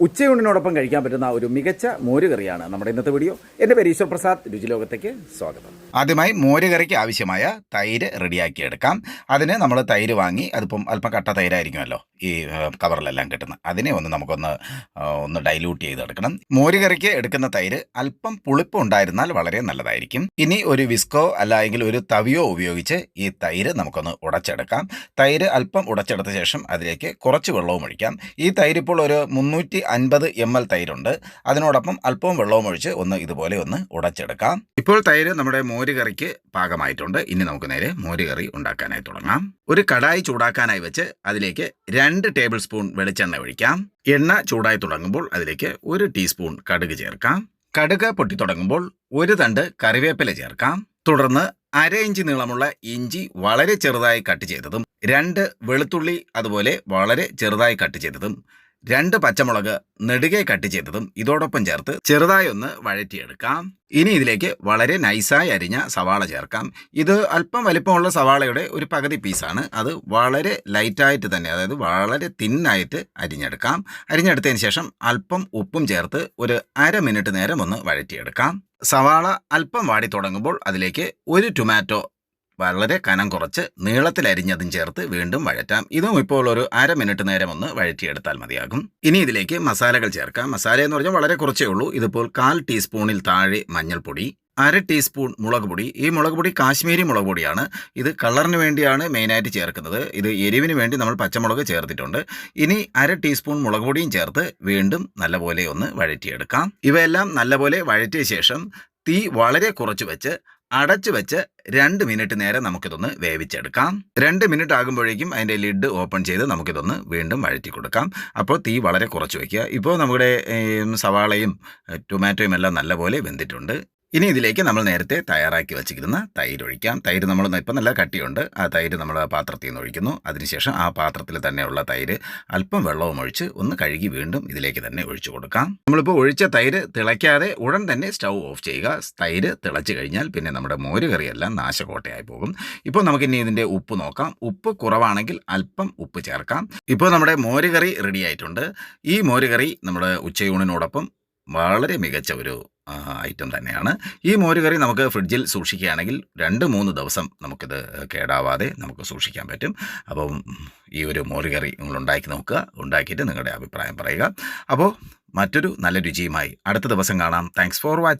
ഉച്ചയൂണിനോടൊപ്പം കഴിക്കാൻ പറ്റുന്ന ഒരു മികച്ച മോരുകറിയാണ് നമ്മുടെ ഇന്നത്തെ വീഡിയോ. എന്റെ പേര് ഈശ്വർ പ്രസാദ്. രുചിലോകത്തേക്ക് സ്വാഗതം. ആദ്യമായി മോരുകറിക്ക് ആവശ്യമായ തൈര് റെഡിയാക്കി എടുക്കാം അതിന് നമ്മൾ തൈര് വാങ്ങി അതിപ്പം അല്പം കട്ട തൈരായിരിക്കുമല്ലോ ഈ കവറിലെല്ലാം കിട്ടുന്നത് അതിനെ ഒന്ന് നമുക്കൊന്ന് ഒന്ന് ഡൈല്യൂട്ട് ചെയ്തെടുക്കണം. മോരുകറിക്ക് എടുക്കുന്ന തൈര് അല്പം പുളിപ്പ് ഉണ്ടായിരുന്നാൽ വളരെ നല്ലതായിരിക്കും. ഇനി ഒരു വിസ്കോ അല്ലെങ്കിൽ ഒരു തവിയോ ഉപയോഗിച്ച് ഈ തൈര് നമുക്കൊന്ന് ഉടച്ചെടുക്കാം. തൈര് അല്പം ഉടച്ചെടുത്ത ശേഷം അതിലേക്ക് കുറച്ച് വെള്ളവും ഒഴിക്കാം. ഈ തൈര് ഇപ്പോൾ ഒരു മുന്നൂറ്റി അൻപത് എം എൽ തൈരുണ്ട്. അതിനോടൊപ്പം അല്പവും വെള്ളവും ഒഴിച്ച് ഒന്ന് ഇതുപോലെ ഒന്ന് ഉടച്ചെടുക്കാം. ഇപ്പോൾ തൈര് നമ്മുടെ മോരുകറിക്ക് പാകമായിട്ടുണ്ട്. ഇനി നമുക്ക് നേരെ മോരുകറി ഉണ്ടാക്കാനായി തുടങ്ങാം. ഒരു കടായി ചൂടാക്കാനായി വെച്ച് അതിലേക്ക് രണ്ട് ടേബിൾ സ്പൂൺ വെളിച്ചെണ്ണ ഒഴിക്കാം. എണ്ണ ചൂടായി തുടങ്ങുമ്പോൾ അതിലേക്ക് ഒരു ടീസ്പൂൺ കടുക് ചേർക്കാം. കടുക് പൊട്ടി തുടങ്ങുമ്പോൾ ഒരു തണ്ട് കറിവേപ്പില ചേർക്കാം. തുടർന്ന് അര ഇഞ്ച് നീളമുള്ള ഇഞ്ചി വളരെ ചെറുതായി കട്ട് ചെയ്തതും രണ്ട് വെളുത്തുള്ളി അതുപോലെ വളരെ ചെറുതായി കട്ട് ചെയ്തതും രണ്ട് പച്ചമുളക് നെടുകെ കട്ട് ചെയ്തതും ഇതോടൊപ്പം ചേർത്ത് ചെറുതായി ഒന്ന് വഴറ്റിയെടുക്കാം. ഇനി ഇതിലേക്ക് വളരെ നൈസായി അരിഞ്ഞ സവാള ചേർക്കാം. ഇത് അല്പം വലിപ്പമുള്ള സവാളയുടെ ഒരു പകുതി പീസാണ്. അത് വളരെ ലൈറ്റായിട്ട് തന്നെ അതായത് വളരെ തിന്നായിട്ട് അരിഞ്ഞെടുക്കാം. അരിഞ്ഞെടുത്തതിന് ശേഷം അല്പം ഉപ്പും ചേർത്ത് ഒരു അര മിനിറ്റ് നേരം ഒന്ന് വഴറ്റിയെടുക്കാം. സവാള അല്പം വാടി തുടങ്ങുമ്പോൾ അതിലേക്ക് ഒരു ടൊമാറ്റോ വളരെ കനം കുറച്ച് നീളത്തിലരിഞ്ഞതും ചേർത്ത് വീണ്ടും വഴറ്റാം. ഇതും ഇപ്പോൾ ഒരു അര മിനിറ്റ് നേരം ഒന്ന് വഴറ്റിയെടുത്താൽ മതിയാകും. ഇനി ഇതിലേക്ക് മസാലകൾ ചേർക്കാം. മസാല എന്ന് പറഞ്ഞാൽ വളരെ കുറച്ചേ ഉള്ളൂ. ഇതിപ്പോൾ കാൽ ടീസ്പൂണിൽ താഴെ മഞ്ഞൾപ്പൊടി അര ടീസ്പൂൺ മുളക് പൊടി. ഈ മുളക് പൊടി കാശ്മീരി മുളക് പൊടിയാണ്. ഇത് കളറിന് വേണ്ടിയാണ് മെയിനായിട്ട് ചേർക്കുന്നത്. ഇത് എരിവിന് വേണ്ടി നമ്മൾ പച്ചമുളക് ചേർത്തിട്ടുണ്ട്. ഇനി അര ടീസ്പൂൺ മുളക് പൊടിയും ചേർത്ത് വീണ്ടും നല്ലപോലെ ഒന്ന് വഴറ്റിയെടുക്കാം. ഇവയെല്ലാം നല്ലപോലെ വഴറ്റിയ ശേഷം തീ വളരെ കുറച്ച് വെച്ച് അടച്ചു വെച്ച് രണ്ട് മിനിറ്റ് നേരം നമുക്കിതൊന്ന് വേവിച്ചെടുക്കാം. രണ്ട് മിനിറ്റ് ആകുമ്പോഴേക്കും അതിന്റെ ലിഡ് ഓപ്പൺ ചെയ്ത് നമുക്കിതൊന്ന് വീണ്ടും വഴറ്റി കൊടുക്കാം. അപ്പോൾ തീ വളരെ കുറച്ച് വയ്ക്കുക ഇപ്പോൾ നമ്മുടെ സവാളയും ടൊമാറ്റോയും എല്ലാം നല്ലപോലെ വെന്തിട്ടുണ്ട്. ഇനി ഇതിലേക്ക് നമ്മൾ നേരത്തെ തയ്യാറാക്കി വെച്ചിരിക്കുന്ന തൈര് ഒഴിക്കാം. തൈര് നമ്മൾ ഇപ്പം നല്ല കട്ടിയുണ്ട്. ആ തൈര് നമ്മൾ പാത്രത്തിൽ നിന്ന് ഒഴിക്കുന്നു. അതിനുശേഷം ആ പാത്രത്തിൽ തന്നെയുള്ള തൈര് അല്പം വെള്ളവും ഒഴിച്ച് ഒന്ന് കഴുകി വീണ്ടും ഇതിലേക്ക് തന്നെ ഒഴിച്ചു കൊടുക്കാം. നമ്മളിപ്പോൾ ഒഴിച്ച തൈര് തിളയ്ക്കാതെ ഉടൻ തന്നെ സ്റ്റൗ ഓഫ് ചെയ്യുക. തൈര് തിളച്ച് കഴിഞ്ഞാൽ പിന്നെ നമ്മുടെ മോര് കറിയെല്ലാം നാശകോട്ടയായി പോകും. ഇപ്പോൾ നമുക്കിനി ഇതിന്റെ ഉപ്പ് നോക്കാം. ഉപ്പ് കുറവാണെങ്കിൽ അല്പം ഉപ്പ് ചേർക്കാം. ഇപ്പോൾ നമ്മുടെ മോര് കറി റെഡി ആയിട്ടുണ്ട്. ഈ മോര് കറി നമ്മുടെ ഉച്ചയൂണിനോടൊപ്പം വളരെ മികച്ച ഒരു ഐറ്റം തന്നെയാണ്. ഈ മോരുകറി നമുക്ക് ഫ്രിഡ്ജിൽ സൂക്ഷിക്കുകയാണെങ്കിൽ രണ്ട് മൂന്ന് ദിവസം നമുക്കിത് കേടാവാതെ നമുക്ക് സൂക്ഷിക്കാൻ പറ്റും. അപ്പം ഈ ഒരു മോരുകറി നിങ്ങൾ ഉണ്ടാക്കി നോക്കുക. ഉണ്ടാക്കിയിട്ട് നിങ്ങളുടെ അഭിപ്രായം പറയുക. അപ്പോൾ മറ്റൊരു നല്ല രുചിയുമായി അടുത്ത ദിവസം കാണാം. Thanks for watching